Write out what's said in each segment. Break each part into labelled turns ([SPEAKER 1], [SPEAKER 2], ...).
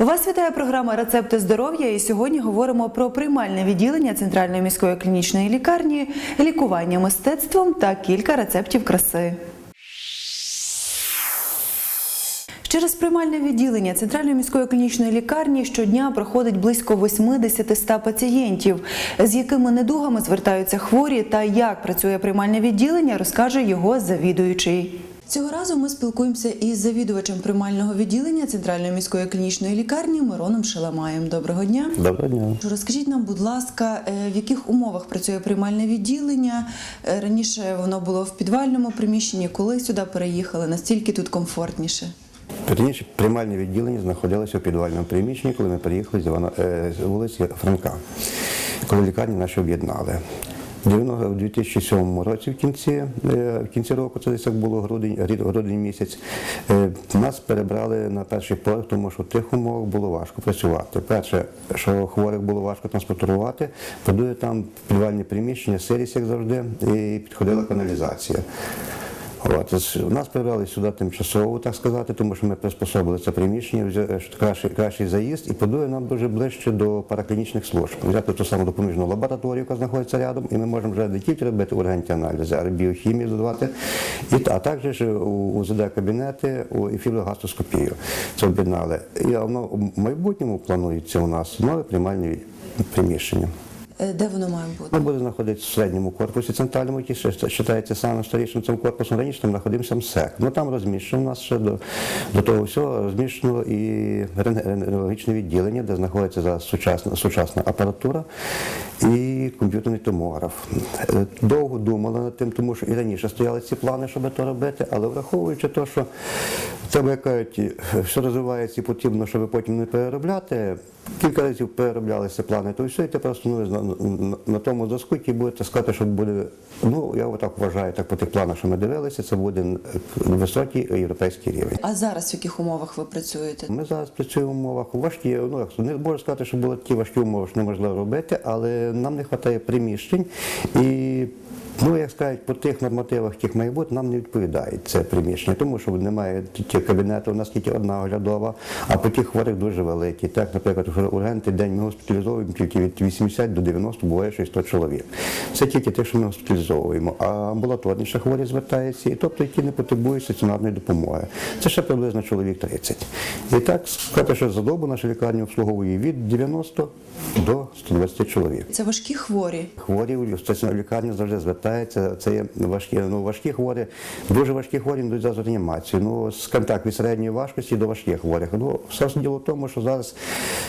[SPEAKER 1] Вас вітає програма Рецепти здоров'я. І сьогодні говоримо про приймальне відділення Центральної міської клінічної лікарні, лікування мистецтвом та кілька рецептів краси. Через приймальне відділення Центральної міської клінічної лікарні щодня проходить близько 80-100 пацієнтів, з якими недугами звертаються хворі та як працює приймальне відділення, розкаже його завідуючий. Цього разу ми спілкуємося із завідувачем приймального відділення Центральної міської клінічної лікарні Мироном Шеламаєм. Доброго дня.
[SPEAKER 2] Доброго дня.
[SPEAKER 1] Розкажіть нам, будь ласка, е, в яких умовах працює приймальне відділення? Е, Раніше воно було в підвальному приміщенні. Коли сюди переїхали? Настільки тут комфортніше?
[SPEAKER 2] Раніше приймальне відділення знаходилося в підвальному приміщенні, коли ми приїхали е, з вулиці Франка, коли лікарні наші об'єднали. В 90 в 2007 році в кінці, е, в кінці року, це десь як було грудень, грудень місяць, е, нас перебрали на перший поверх, тому що в тих умовах було важко працювати. Перше, що хворих було важко транспортувати, по-друге, там підвальні приміщення, сирість, як завжди, і підходила каналізація. От, з- нас перевели сюди тимчасово, так сказати, тому що ми приспособили це приміщення, взяли кращий, кращий заїзд, і подує нам дуже ближче до параклінічних служб. Взяти ту саму допоміжну лабораторію, яка знаходиться рядом, і ми можемо вже не тільки робити ургентні аналізи, а біохімію додавати, і, а також у УЗД-кабінети у- і фіброгастроскопію. Це об'єднали. І воно в майбутньому планується у нас нове приймальне приміщення.
[SPEAKER 1] Е, Де воно має бути?
[SPEAKER 2] Ми буде знаходитися в середньому корпусі центральному, який вважається самим старішим цим корпусом. Раніше там знаходився МСЕК. Ну там розміщено у нас ще до, до того всього розміщено і рентген- рентгенологічне відділення, де знаходиться зараз сучасна, сучасна апаратура і комп'ютерний томограф. Е, Довго думали над тим, тому що і раніше стояли ці плани, щоб це робити, але враховуючи те, що як кажуть, все розвивається і потрібно, щоб потім не переробляти. Кілька разів перероблялися плани, то все, і тепер становиться на, на, на тому зв'язку, який будете сказати, що буде, ну я отак вважаю, так по тих планах, що ми дивилися, це буде високий європейський рівень.
[SPEAKER 1] А зараз в яких умовах ви працюєте?
[SPEAKER 2] Ми зараз працюємо в умовах важкі. Ну як не можу сказати, що були такі важкі умови, що неможливо робити, але нам не вистачає приміщень і. Ну, як сказати, по тих нормативах, яких має бути, нам не відповідає це приміщення, тому що немає тільки кабінету, у нас тільки одна оглядова, а по тих хворих дуже великі. Так, наприклад, ургенти день ми госпіталізовуємо тільки від 80 до 90, буває що й 100 чоловік. Це тільки те, що ми госпіталізовуємо. А амбулаторні ще хворі звертаються, і тобто, які не потребують стаціонарної допомоги. Це ще приблизно чоловік 30. І так сказати, що за добу наша лікарня обслуговує від 90 до 120 чоловік.
[SPEAKER 1] Це важкі хворі.
[SPEAKER 2] Хворі в лікарні завжди звертаються. Це є важкі, ну, важкі хворі, дуже важкі хворі йдуть за реанімацію. Ну, так, від середньої важкості до важких хворих. Ну, все діло в тому, що зараз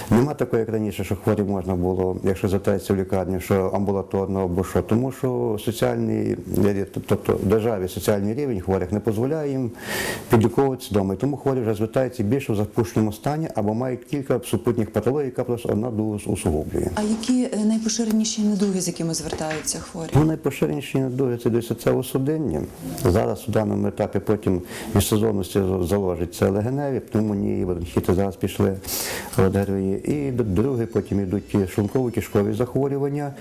[SPEAKER 2] немає такого, як раніше, що хворі можна було, якщо звертається в лікарню, що амбулаторно або що. Тому що соціальний, тобто в державі соціальний рівень хворих не дозволяє їм підліковуватися вдома. І тому хворі вже звертаються більше в запущеному стані або мають кілька супутніх патологій, яка просто одна усугублює.
[SPEAKER 1] А які е, найпоширеніші недуги, з якими звертаються хворі?
[SPEAKER 2] Ну, найпоширеніші недуги це десь це судиння. Зараз у даному етапі потім від сезонності заложить це легеневі, пневмонії, бронхіти зараз пішли ОДРВІ. І другий потім йдуть ті шлунково-кишкові захворювання.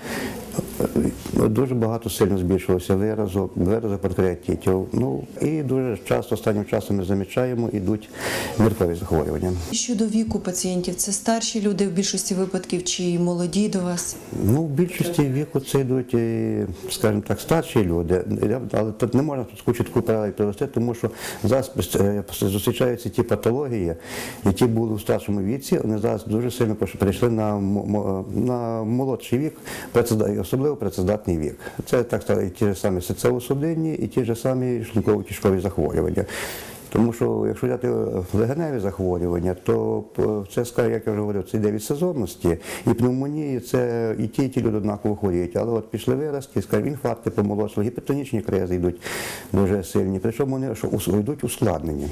[SPEAKER 2] Е, Дуже багато сильно збільшилося виразок, виразок панкреатитів. Ну і дуже часто останнім часом ми замічаємо, ідуть ниркові захворювання.
[SPEAKER 1] Щодо віку пацієнтів, це старші люди в більшості випадків чи молоді до вас?
[SPEAKER 2] Ну, в більшості віку це йдуть, е, скажімо так, старші люди, але тут не можна тут таку чітку паралель привести, тому що зараз е, зустрічаються ті патології, які були в старшому віці, вони зараз дуже сильно перейшли на, на молодший вік, особливо працездатний вік. Це так сказати, ті ж самі серцево-судинні, і ті ж самі шлунково-кишкові захворювання. Тому що якщо взяти легеневі захворювання, то це скажімо, як я вже говорив, це йде від сезонності, і пневмонії це і ті, і ті люди однаково хворіють. Але от пішли виразки, скажімо, інфаркти помолодшили, гіпертонічні кризи йдуть дуже сильні. Причому вони йдуть ускладнені.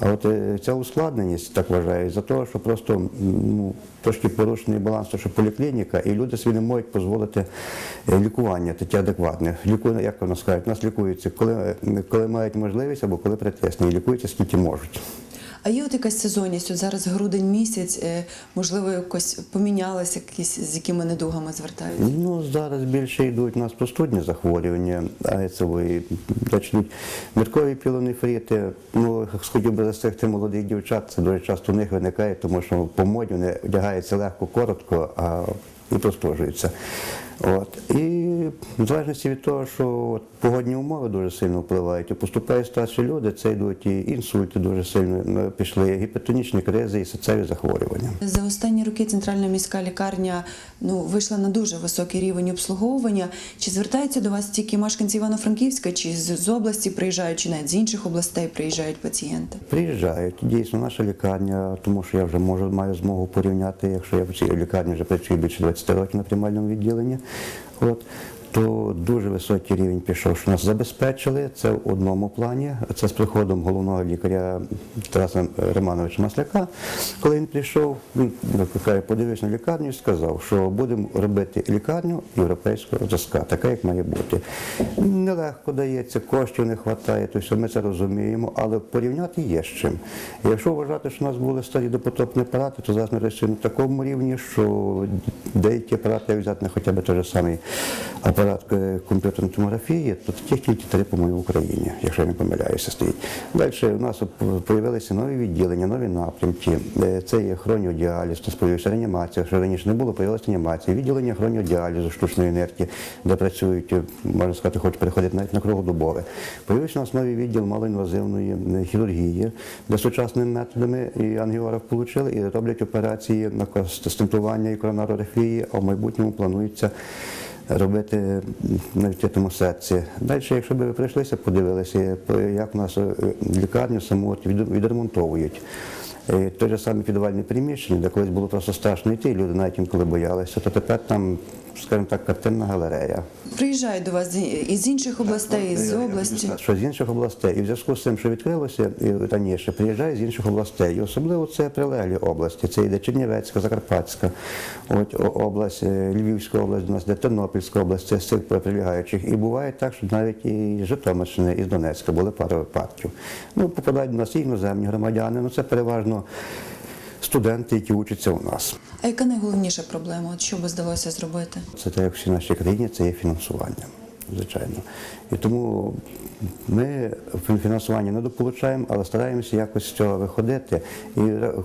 [SPEAKER 2] А от е, ця ускладненість, так вважаю, за того, що просто ну, трошки порушений баланс, що поліклініка, і люди собі не можуть дозволити е, лікування таке адекватне. Лікує, як воно скажуть, нас лікуються, коли, коли мають можливість або коли притисне, і лікуються скільки можуть.
[SPEAKER 1] А є от якась сезонність? От зараз грудень місяць, е, можливо, якось помінялися якісь з якими недугами звертаються?
[SPEAKER 2] Ну, зараз більше йдуть у нас простудні захворювання, айцевої, почнуть міркові пілонефрити. Ну, хотів би застерегти молодих дівчат, це дуже часто у них виникає, тому що по моді вони одягаються легко, коротко, а і простужуються. От. І в залежності від того, що от, погодні умови дуже сильно впливають, і поступають старші люди, це йдуть і інсульти дуже сильно ну, пішли, і гіпертонічні кризи, і серцеві захворювання.
[SPEAKER 1] За останні роки центральна міська лікарня ну вийшла на дуже високий рівень обслуговування. Чи звертаються до вас тільки мешканці Івано-Франківська, чи з, з області приїжджають, чи навіть з інших областей приїжджають пацієнти?
[SPEAKER 2] Приїжджають. Дійсно, наша лікарня, тому що я вже можу маю змогу порівняти, якщо я в цій лікарні вже працюю більше 20 років на приймальному відділенні. От. То дуже високий рівень пішов, що нас забезпечили. Це в одному плані. Це з приходом головного лікаря Тараса Романовича Масляка. Коли він прийшов, він подивився на лікарню і сказав, що будемо робити лікарню європейського зразка, така як має бути. Нелегко дається, коштів не вистачає, то все ми це розуміємо, але порівняти є з чим. Якщо вважати, що у нас були старі допотопні апарати, то зараз ми працюємо на такому рівні, що деякі апарати, взяти хоча б той же самий апарат е, комп'ютерної томографії, то таких тільки три, по-моєму, в Україні, якщо я не помиляюся, стоїть. Далі у нас з'явилися нові відділення, нові напрямки. Е, Це є хроніодіаліз, то з'явився реанімація, що раніше не було, появилася реанімація. Відділення хроніодіалізу, штучної енергії, де працюють, е, можна сказати, хоч переходять навіть на круглодобове. Появився у нас новий відділ малоінвазивної е, хірургії, де сучасними методами і ангіограф отримали і роблять операції на стентування і коронарографії, а в майбутньому планується робити на відкритому серці. Далі, якщо б ви прийшлися, подивилися, як у нас е, лікарню саму відремонтовують. Те же самий підвальне приміщення, де колись було просто страшно йти, люди навіть інколи боялися, то тепер там, скажімо так, картинна галерея.
[SPEAKER 1] Приїжджають до вас із інших областей, з області.
[SPEAKER 2] Що з інших областей. І в зв'язку з тим, що відкрилося і раніше, приїжджає з інших областей. І особливо це прилеглі області. Це йде Чернівецька, Закарпатська, от, область, е, Львівська область, у нас де Тернопільська область, це з цих прилягаючих. І буває так, що навіть і з Житомирщини, і з Донецька були пару випадків. Ну, попадають до нас і іноземні громадяни, ну це переважно студенти, які учаться у нас.
[SPEAKER 1] А яка найголовніша проблема? От що би здалося зробити?
[SPEAKER 2] Це так, як всі нашій країні, це є фінансування, звичайно. І тому ми фінансування не дополучаємо, але стараємося якось з цього виходити. І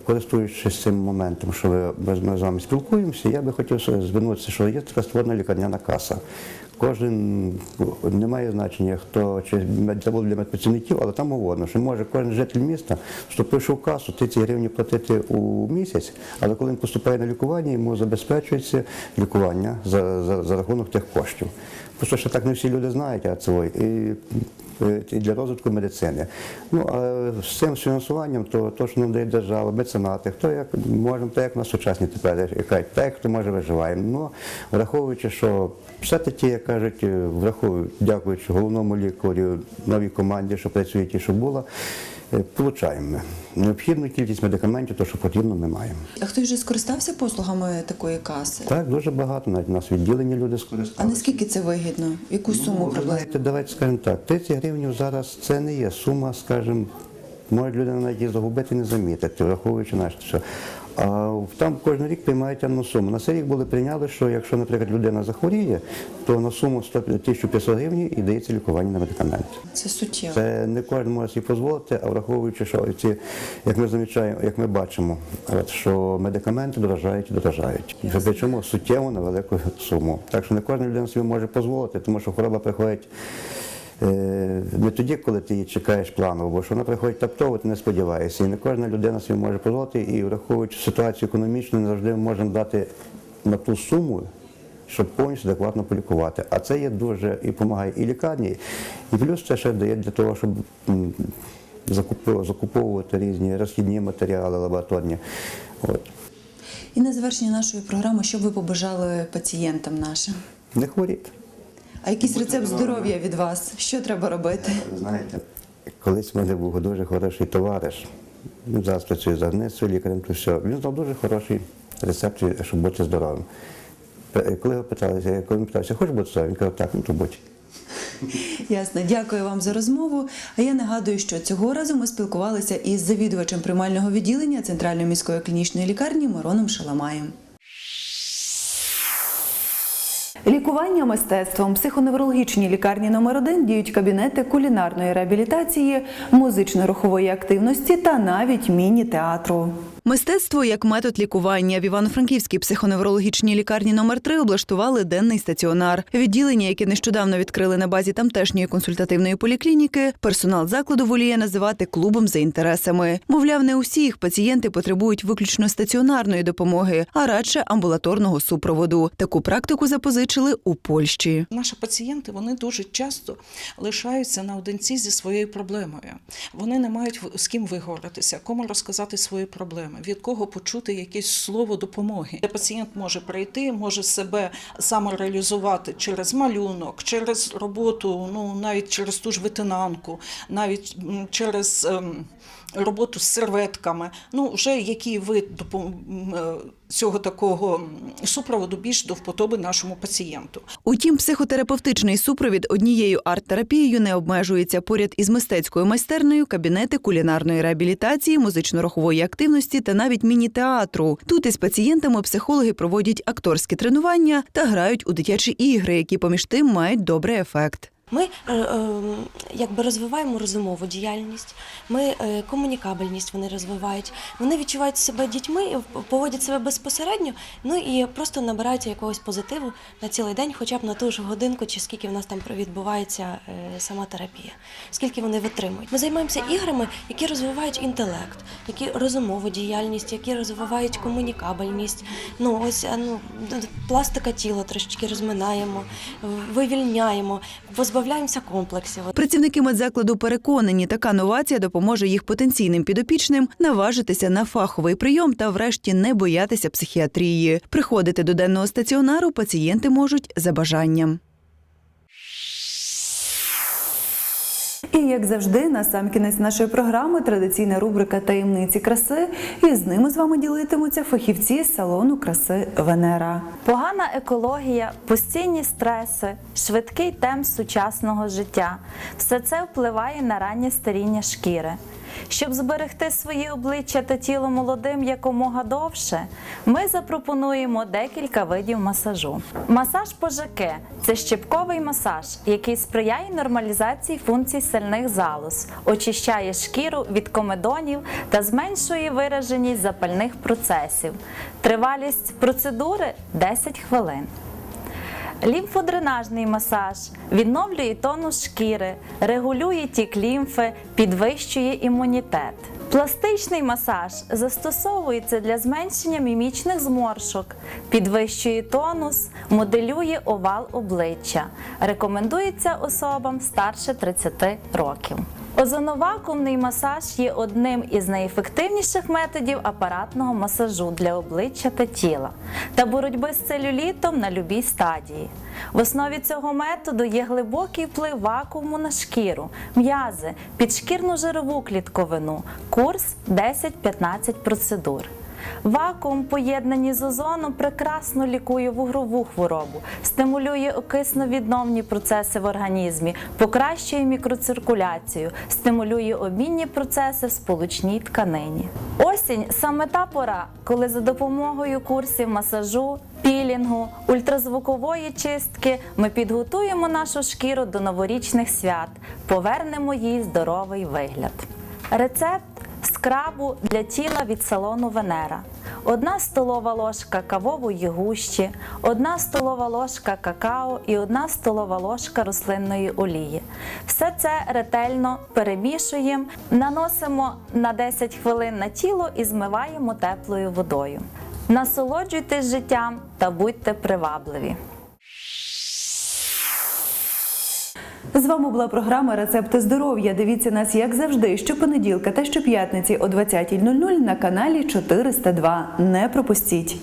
[SPEAKER 2] користуючись цим моментом, що ми з вами спілкуємося, я би хотів звернутися, що є така створена лікарняна каса. Кожен не має значення, хто чи це для медпрацівників, але там говорено, що може кожен житель міста, вступивши в касу, 30 гривень платити у місяць, але коли він поступає на лікування, йому забезпечується лікування за, за, за рахунок тих коштів. Просто ще так не всі люди знають, а це і, і для розвитку медицини. Ну а з цим фінансуванням, то, то що нам дає держава, меценати, хто як можемо, так як на сучасні тепер так як хто може виживаємо. Ну враховуючи, що все-таки, як кажуть, враховую, дякуючи головному лікарю, новій команді, що працює і що було, е, получаємо. Необхідну кількість медикаментів, то що потрібно, ми маємо.
[SPEAKER 1] А хтось вже скористався послугами такої каси?
[SPEAKER 2] Так, дуже багато, навіть у нас відділення люди
[SPEAKER 1] А наскільки це вигідно? Яку суму
[SPEAKER 2] Ну,
[SPEAKER 1] приблизно?
[SPEAKER 2] давайте скажемо так. 30 гривень зараз це не є сума, скажімо, може людина навіть її загубити не замітити, враховуючи наше все. А там кожен рік приймають одну суму. На цей рік були прийняли, що якщо, наприклад, людина захворіє, то на суму 100 1500 гривень і дається лікування на медикаменти.
[SPEAKER 1] Це суттєво.
[SPEAKER 2] Це не кожен може собі дозволити, а враховуючи, що ці, як ми замічаємо, як ми бачимо, що медикаменти дорожають і дорожають. Причому суттєво на велику суму. Так що не кожна людина собі може дозволити, тому що хвороба приходить. Е, Не тоді, коли ти її чекаєш планово, бо що вона приходить таптово, ти не сподіваєшся. І не кожна людина собі може дозволити, і враховуючи ситуацію економічну, не завжди ми можемо дати на ту суму, щоб повністю адекватно полікувати. А це є дуже і допомагає і лікарні, і плюс це ще дає для того, щоб закуповувати різні розхідні матеріали лабораторні. От.
[SPEAKER 1] І на завершення нашої програми, що б ви побажали пацієнтам нашим?
[SPEAKER 2] Не хворіти.
[SPEAKER 1] А якийсь рецепт здоров'я від вас? Що треба робити?
[SPEAKER 2] Знаєте, колись в мене був дуже хороший товариш. Він зараз працює за гницею, лікарем, то все. Він знав дуже хороший рецепт, щоб бути здоровим. Коли його питалися, коли він питався, хочеш бути здоровим? Він казав, так, ну то будь.
[SPEAKER 1] Ясно, дякую вам за розмову. А я нагадую, що цього разу ми спілкувалися із завідувачем приймального відділення Центральної міської клінічної лікарні Мироном Шаламаєм. Лікування мистецтвом психоневрологічній лікарні номер 1 діють кабінети кулінарної реабілітації, музично-рухової активності та навіть міні-театру. Мистецтво як метод лікування в Івано-Франківській психоневрологічній лікарні номер 3 облаштували денний стаціонар. Відділення, яке нещодавно відкрили на базі тамтешньої консультативної поліклініки, персонал закладу воліє називати клубом за інтересами. Мовляв, не усі їх пацієнти потребують виключно стаціонарної допомоги, а радше амбулаторного супроводу. Таку практику запозичили у Польщі.
[SPEAKER 3] Наші пацієнти вони дуже часто лишаються наодинці зі своєю проблемою. Вони не мають з ким виговоритися, кому розказати свої проблеми, від кого почути якесь слово допомоги. Де Пацієнт може прийти, може себе самореалізувати через малюнок, через роботу, ну навіть через ту ж витинанку, навіть через. Роботу з серветками, ну вже який вид допом- е, цього такого супроводу більш до вподоби нашому пацієнту.
[SPEAKER 1] Утім, психотерапевтичний супровід однією арт-терапією не обмежується. Поряд із мистецькою майстернею кабінети кулінарної реабілітації, музично-рухової активності та навіть міні-театру. Тут із пацієнтами психологи проводять акторські тренування та грають у дитячі ігри, які поміж тим мають добрий ефект.
[SPEAKER 4] Ми е, е, якби розвиваємо розумову діяльність, ми е, комунікабельність вони розвивають. Вони відчувають себе дітьми, поводять себе безпосередньо, ну і просто набираються якогось позитиву на цілий день, хоча б на ту ж годинку, чи скільки в нас там відбувається сама терапія, скільки вони витримують. Ми займаємося іграми, які розвивають інтелект, які розумову діяльність, які розвивають комунікабельність. Ну ось ну, пластика тіла трошечки розминаємо, вивільняємо, позбавляємося комплексів.
[SPEAKER 1] Працівники медзакладу переконані, така новація допоможе їх потенційним підопічним наважитися на фаховий прийом та, врешті, не боятися психіатрії. Приходити до денного стаціонару пацієнти можуть за бажанням. І як завжди, на сам кінець нашої програми традиційна рубрика таємниці краси. І з ними з вами ділитимуться фахівці салону краси Венера.
[SPEAKER 5] Погана екологія, постійні стреси, швидкий темп сучасного життя все це впливає на раннє старіння шкіри. Щоб зберегти свої обличчя та тіло молодим якомога довше, ми запропонуємо декілька видів масажу. Масаж пожаки це щепковий масаж, який сприяє нормалізації функцій сальних залоз, очищає шкіру від комедонів та зменшує вираженість запальних процесів. Тривалість процедури 10 хвилин. Лімфодренажний масаж відновлює тонус шкіри, регулює тік лімфи, підвищує імунітет. Пластичний масаж застосовується для зменшення мімічних зморшок, підвищує тонус, моделює овал обличчя. Рекомендується особам старше 30 років. Озоновакуумний масаж є одним із найефективніших методів апаратного масажу для обличчя та тіла та боротьби з целюлітом на любій стадії. В основі цього методу є глибокий вплив вакууму на шкіру, м'язи, підшкірну жирову клітковину, курс 10-15 процедур. Вакуум, поєднані з озоном, прекрасно лікує вугрову хворобу, стимулює окисно-відновні процеси в організмі, покращує мікроциркуляцію, стимулює обмінні процеси в сполучній тканині. Осінь саме та пора, коли за допомогою курсів масажу, пілінгу, ультразвукової чистки ми підготуємо нашу шкіру до новорічних свят, повернемо їй здоровий вигляд. Рецепт скрабу для тіла від салону Венера. Одна столова ложка кавової гущі, одна столова ложка какао і одна столова ложка рослинної олії. Все це ретельно перемішуємо, наносимо на 10 хвилин на тіло і змиваємо теплою водою. Насолоджуйтесь життям та будьте привабливі.
[SPEAKER 1] З вами була програма Рецепти здоров'я. Дивіться нас, як завжди, щопонеділка та щоп'ятниці о 20.00 на каналі 402. Не пропустіть.